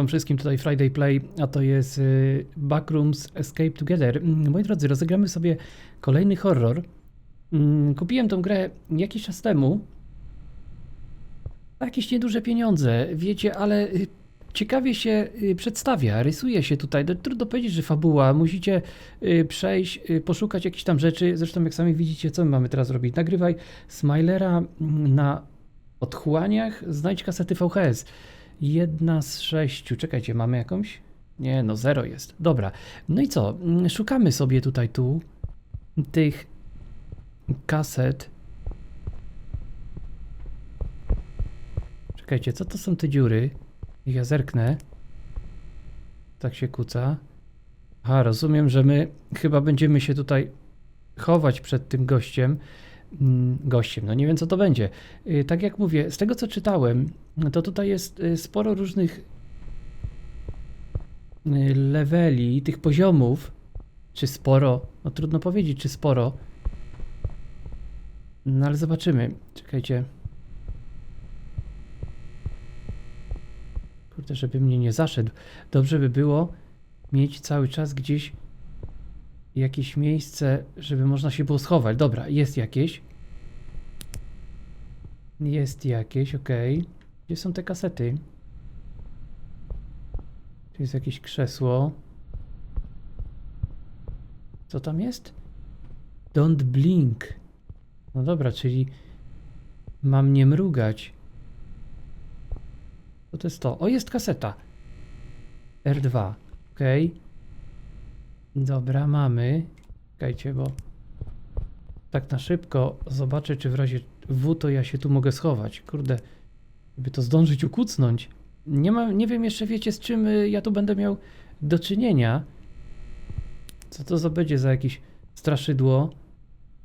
Wam wszystkim, tutaj Friday Play, a to jest y, Backrooms Escape Together. Mm, Moi drodzy, rozegramy sobie kolejny horror. Mm, Kupiłem tą grę jakiś czas temu. Jakieś nieduże pieniądze, wiecie, ale y, ciekawie się y, przedstawia, rysuje się tutaj. No, Trudno powiedzieć, że fabuła. Musicie przejść, poszukać jakichś tam rzeczy. Zresztą, jak sami widzicie, co my mamy teraz robić? Nagrywaj Smilera mm, na odchłaniach, znajdź kasety VHS. Jedna z sześciu. Czekajcie, mamy jakąś? Nie, no zero jest. Dobra. No i co? Mm, Szukamy sobie tutaj tu tych kaset. Czekajcie, co to są te dziury? Ja zerknę. Tak się kuca. A, rozumiem, że my chyba będziemy się tutaj chować przed tym gościem. Mm, Gościem, no nie wiem co to będzie. Y, Tak jak mówię, z tego co czytałem, to tutaj jest y, sporo różnych y, leveli, tych poziomów. Czy sporo? No trudno powiedzieć, czy sporo. No ale zobaczymy. Czekajcie. Kurde, żeby mnie nie zaszedł. Dobrze by było mieć cały czas gdzieś jakieś miejsce, żeby można się było schować. Dobra, jest jakieś. Jest jakieś, okej. Gdzie są te kasety? Tu jest jakieś krzesło. Co tam jest? Don't blink. No dobra, czyli mam nie mrugać. Co to jest to? O, jest kaseta. R2. Okej. Dobra, mamy. Czekajcie, bo tak na szybko zobaczę, czy w razie W to ja się tu mogę schować. Kurde, żeby to zdążyć ukucnąć. Nie, ma, nie wiem jeszcze, wiecie, z czym y, ja tu będę miał do czynienia. Co to za będzie za jakieś straszydło,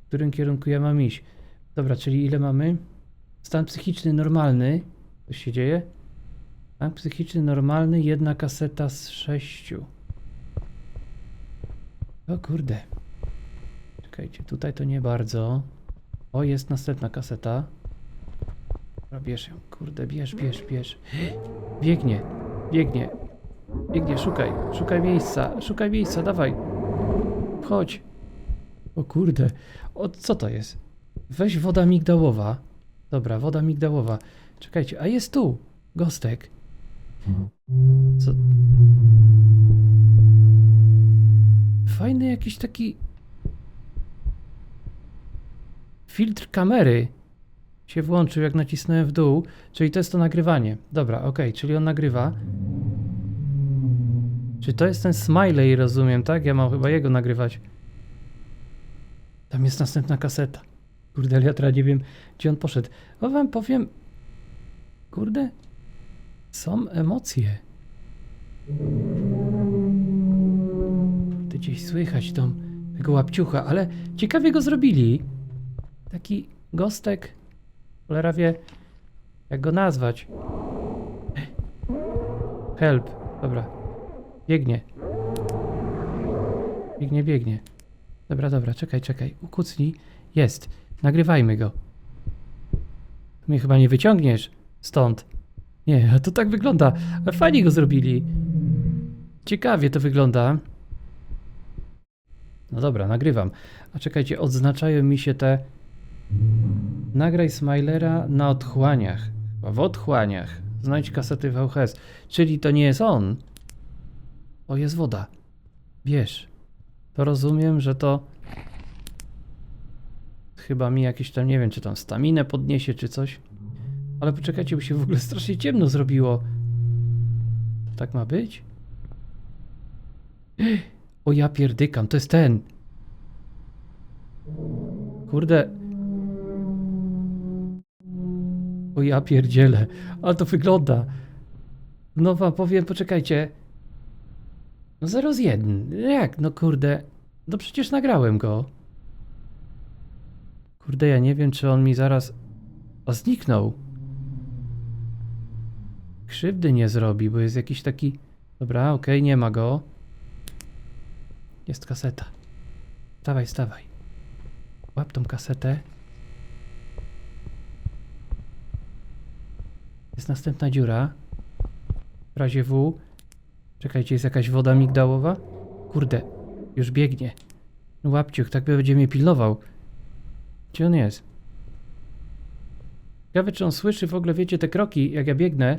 w którym kierunku ja mam iść. Dobra, czyli ile mamy? Stan psychiczny normalny. Coś się dzieje? Stan psychiczny normalny, jedna kaseta z sześciu. O kurde. Czekajcie, tutaj to nie bardzo. O, jest następna kaseta. Dobra, bierz ją. Kurde, bierz, bierz, bierz. Biegnie, biegnie. Biegnie, szukaj. Szukaj miejsca, szukaj miejsca, dawaj. Chodź. O kurde. O, co to jest? Weź woda migdałowa. Dobra, woda migdałowa. Czekajcie, a jest tu. Gostek. Co? Fajny jakiś taki filtr kamery się włączył, jak nacisnąłem w dół, czyli to jest to nagrywanie. Dobra, okej, czyli on nagrywa. Czy to jest ten smiley, rozumiem, tak? Ja mam chyba jego nagrywać. Tam jest następna kaseta. Kurde, teraz nie wiem, gdzie on poszedł. O, wam powiem... Kurde... Są emocje. Kurde, gdzieś słychać tą, tego łapciucha, ale ciekawie go zrobili. Taki gostek, cholera wie, jak go nazwać. Help, dobra. Biegnie. Biegnie, biegnie. Dobra, dobra, czekaj, czekaj. Ukucnij. Jest. Nagrywajmy go. Mnie chyba nie wyciągniesz stąd. Nie, to tak wygląda. Fajnie go zrobili. Ciekawie to wygląda. No dobra, nagrywam. A czekajcie, odznaczają mi się te. Nagraj Smilera na odchłaniach. W odchłaniach. Znajdź kasety VHS. Czyli to nie jest on. O, jest woda. Bierz. To rozumiem, że to. Chyba mi jakieś tam, nie wiem, czy tam staminę podniesie, czy coś. Ale poczekajcie, bo się w ogóle strasznie ciemno zrobiło. Tak ma być? O ja pierdykam, to jest ten. Kurde. O ja pierdzielę, ale to wygląda. No wam powiem, poczekajcie. No 0 z 1. Jak? No kurde. No przecież nagrałem go. Kurde, ja nie wiem, czy on mi zaraz... O, zniknął. Krzywdy nie zrobi, bo jest jakiś taki... Dobra, okej, nie ma go. Jest kaseta. Stawaj, stawaj. Łap tą kasetę. Jest następna dziura. W razie W. Czekajcie, jest jakaś woda migdałowa? Kurde, już biegnie. No łapciuch, tak będzie mnie pilnował. Gdzie on jest? Ciekawe, czy on słyszy w ogóle, wiecie, te kroki, jak ja biegnę.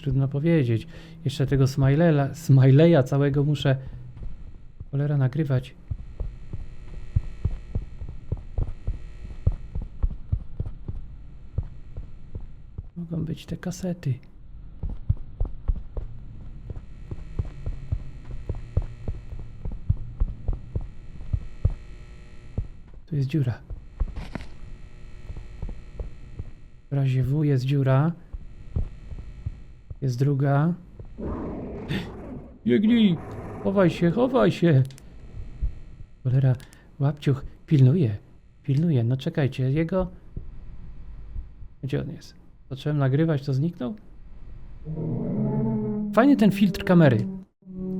Trudno powiedzieć. Jeszcze tego Smileya, Smileya całego muszę cholera nagrywać. Mogą być te kasety. Tu jest dziura. W razie W jest dziura. Jest druga. Biegnij! Chowaj się, chowaj się! Cholera, łapciuch, pilnuje. Pilnuje. No czekajcie, jego... Gdzie on jest? Zacząłem nagrywać, to zniknął? Fajny ten filtr kamery.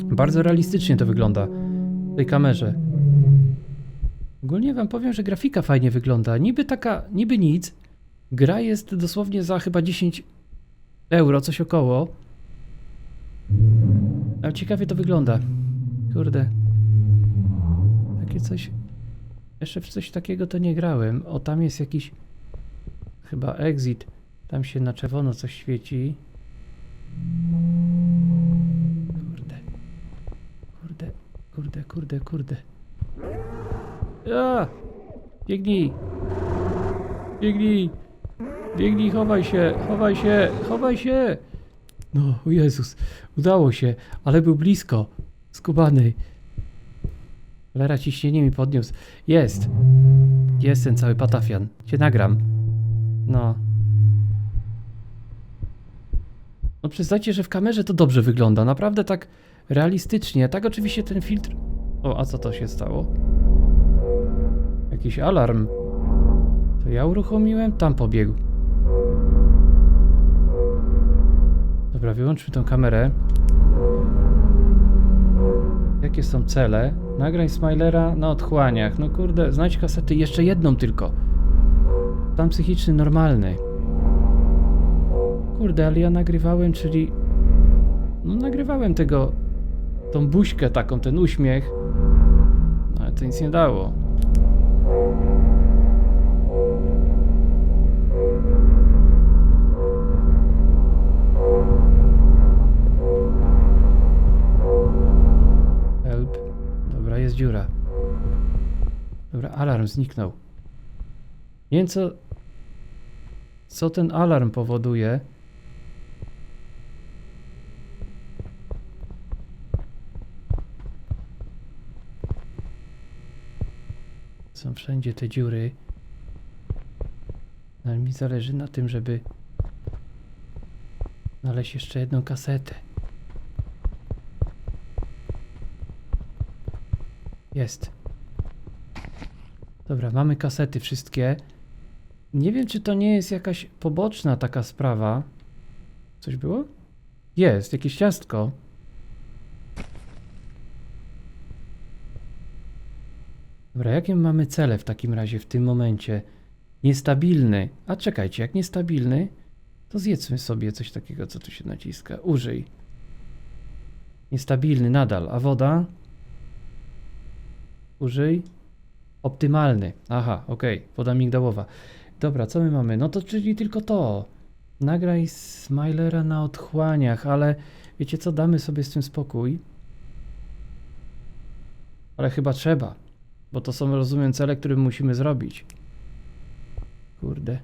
Bardzo realistycznie to wygląda w tej kamerze. Ogólnie wam powiem, że grafika fajnie wygląda. Niby taka, niby nic. Gra jest dosłownie za chyba 10 euro, coś około. Ale ciekawie to wygląda. Kurde. Takie coś. Jeszcze w coś takiego to nie grałem. O, tam jest jakiś. Chyba exit. Tam się na czerwono coś świeci. Kurde. Kurde, kurde, kurde, kurde. A! Biegnij! Biegnij! Biegnij, chowaj się, chowaj się, chowaj się! No, o Jezus, udało się, ale był blisko. Skubany. Cholera ciśnienie mi podniósł. Jest. Jest ten cały patafian. Cię nagram. No. No przyznajcie, że w kamerze to dobrze wygląda. Naprawdę tak realistycznie. Tak oczywiście ten filtr... O, a co to się stało? Jakiś alarm. To ja uruchomiłem? Tam pobiegł. Dobra, wyłączmy tą kamerę. Jakie są cele? Nagraj Smilera na otchłaniach. No kurde, znajdź kasety. Jeszcze jedną tylko. Stan psychiczny normalny. Kurde, ale ja nagrywałem, czyli... No nagrywałem tego... Tą buźkę taką, ten uśmiech. No ale to nic nie dało. Jest dziura. Dobra, alarm zniknął. Nie wiem co... Co ten alarm powoduje? Są wszędzie te dziury. Ale mi zależy na tym, żeby znaleźć jeszcze jedną kasetę. Jest. Dobra, mamy kasety wszystkie. Nie wiem, czy to nie jest jakaś poboczna taka sprawa. Coś było? Jest, jakieś ciastko. Dobra, jakie mamy cele w takim razie w tym momencie? Niestabilny. A czekajcie, jak niestabilny, to zjedzmy sobie coś takiego, co tu się naciska. Użyj. Niestabilny nadal. A woda? Użyj. Optymalny. Aha, okej. Woda migdałowa. Dobra, co my mamy? No to czyli tylko to. Nagraj Smilera na otchłaniach, ale wiecie co? Damy sobie z tym spokój. Ale chyba trzeba. Bo to są, rozumiem, cele, które musimy zrobić. Kurde.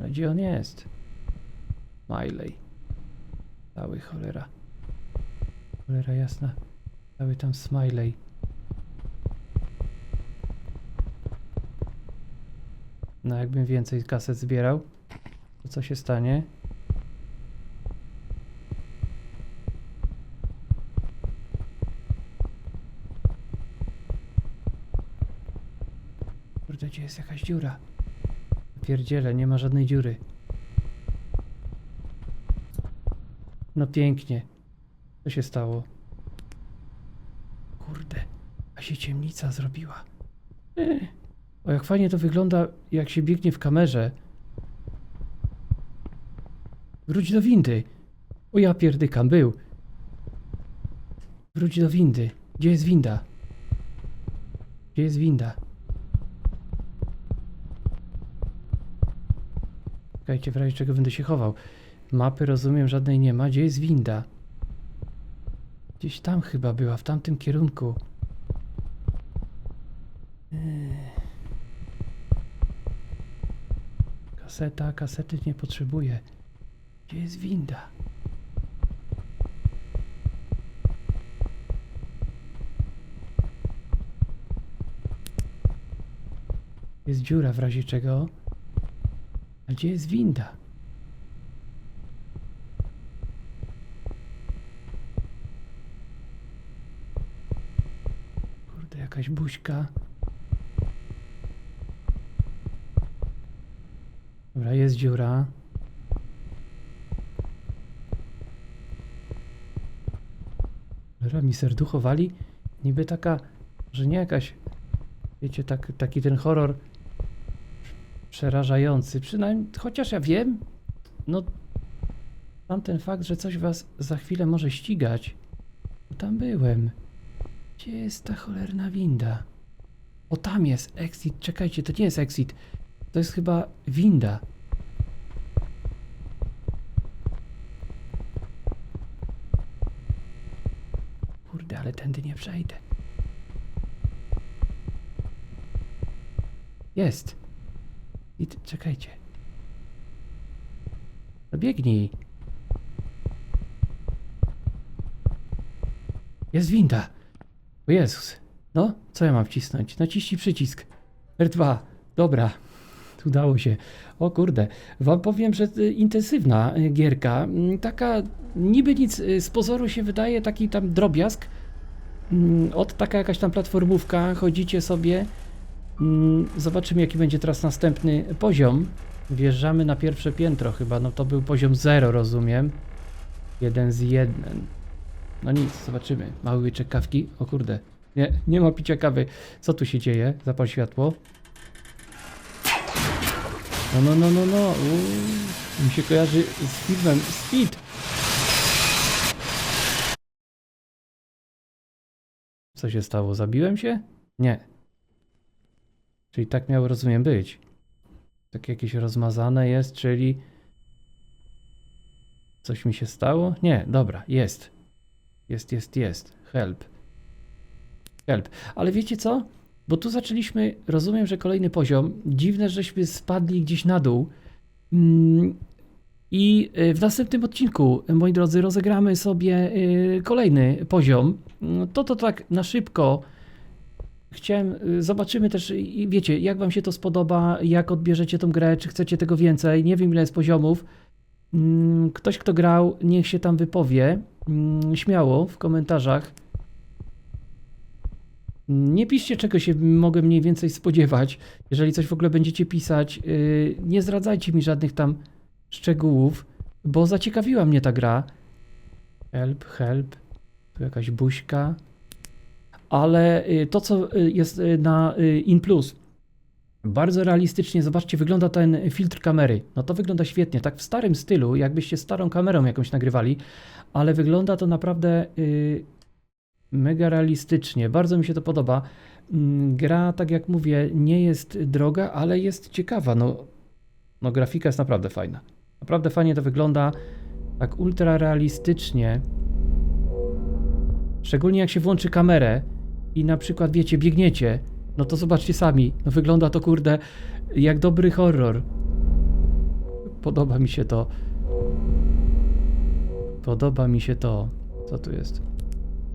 Gdzie on jest? Miley. Cały cholera. Cholera jasna. Cały tam smiley. No jakbym więcej kaset zbierał, to co się stanie? Kurde, gdzie jest jakaś dziura? Pierdziele, nie ma żadnej dziury. No pięknie. Co się stało? Kurde, a się ciemnica zrobiła. O, jak fajnie to wygląda, jak się biegnie w kamerze. Wróć do windy. O ja pierdykam, był. Wróć do windy. Gdzie jest winda? Gdzie jest winda? Czekajcie, w razie czego będę się chował. Mapy rozumiem, żadnej nie ma. Gdzie jest winda? Gdzieś tam chyba była, w tamtym kierunku. Kaseta, kasety nie potrzebuję. Gdzie jest winda? Jest dziura w razie czego. A gdzie jest winda? Kurde, jakaś buźka. Dobra, jest dziura. Dobra, mi serducho wali. Niby taka, że nie jakaś, wiecie, tak, taki ten horror przerażający. Przynajmniej, chociaż ja wiem, no tam ten fakt, że coś was za chwilę może ścigać. Tam byłem. Gdzie jest ta cholerna winda? O, tam jest exit. Czekajcie, to nie jest exit. To jest chyba winda. Kurde, ale tędy nie przejdę. Jest. I czekajcie. No biegnij. Jest winda. O Jezus. No, co ja mam wcisnąć? Naciśnij przycisk. R2. Dobra. Udało się. O kurde. Wam powiem, że y, intensywna y, gierka. Mm, Taka niby nic y, z pozoru się wydaje, taki tam drobiazg. Mm, Od taka jakaś tam platformówka. Chodzicie sobie. Mm, Zobaczymy, jaki będzie teraz następny poziom. Wjeżdżamy na pierwsze piętro chyba. No to był poziom 0, rozumiem. Jeden z jeden. No nic, zobaczymy. Mały łyczek kawki. O kurde. Nie, nie ma picia kawy. Co tu się dzieje? Zapal światło. No, no, no, no, no. Uuu, mi się kojarzy z filmem Speed. Co się stało? Zabiłem się? Nie. Czyli tak miało, rozumiem, być. Tak jakieś rozmazane jest, czyli... Coś mi się stało? Nie, dobra, jest. Jest, jest, jest. Help. Help. Ale wiecie co? Bo tu zaczęliśmy, rozumiem, że kolejny poziom. Dziwne, żeśmy spadli gdzieś na dół. Mm, I y, w następnym odcinku, moi drodzy, rozegramy sobie y, kolejny poziom. Mm, To to tak na szybko. Chciałem, y, zobaczymy też, wiecie, jak wam się to spodoba, jak odbierzecie tą grę, czy chcecie tego więcej. Nie wiem, ile jest poziomów. Mm, Ktoś, kto grał, niech się tam wypowie. Mm, Śmiało w komentarzach. Nie piszcie, czego się mogę mniej więcej spodziewać. Jeżeli coś w ogóle będziecie pisać, yy, nie zdradzajcie mi żadnych tam szczegółów, bo zaciekawiła mnie ta gra. Help, help. Tu jakaś buźka. Ale y, to, co y, jest y, na y, In Plus, bardzo realistycznie, zobaczcie, wygląda ten filtr kamery. No to wygląda świetnie, tak w starym stylu, jakbyście starą kamerą jakąś nagrywali, ale wygląda to naprawdę y, mega realistycznie. Bardzo mi się to podoba. Mm, Gra, tak jak mówię, nie jest droga, ale jest ciekawa. No, no grafika jest naprawdę fajna. Naprawdę fajnie to wygląda, tak ultra realistycznie. Szczególnie jak się włączy kamerę i na przykład, wiecie, biegniecie, no to zobaczcie sami, no wygląda to kurde jak dobry horror. Podoba mi się to. Podoba mi się to. Co tu jest?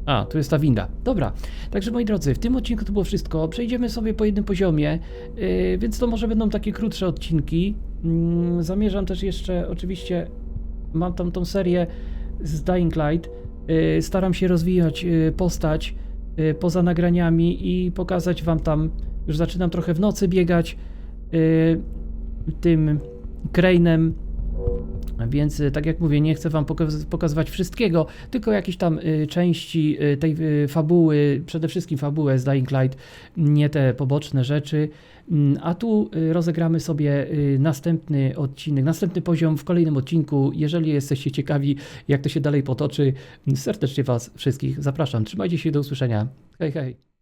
A, tu jest ta winda. Dobra. Także moi drodzy, w tym odcinku to było wszystko. Przejdziemy sobie po jednym poziomie, yy, więc to może będą takie krótsze odcinki. Mm, zamierzam też jeszcze, oczywiście, mam tam tą serię z Dying Light. Yy, staram się rozwijać yy, postać yy, poza nagraniami i pokazać wam tam. Już zaczynam trochę w nocy biegać yy, tym Crane'em Więc y, tak jak mówię, nie chcę wam pokaz- pokazywać wszystkiego, tylko jakieś tam y, części y, tej fabuły, przede wszystkim fabułę z Dying Light, nie te poboczne rzeczy. Mm, A tu rozegramy sobie następny odcinek, następny poziom w kolejnym odcinku. Jeżeli jesteście ciekawi, jak to się dalej potoczy, serdecznie was wszystkich zapraszam. Trzymajcie się do usłyszenia. Hej, hej.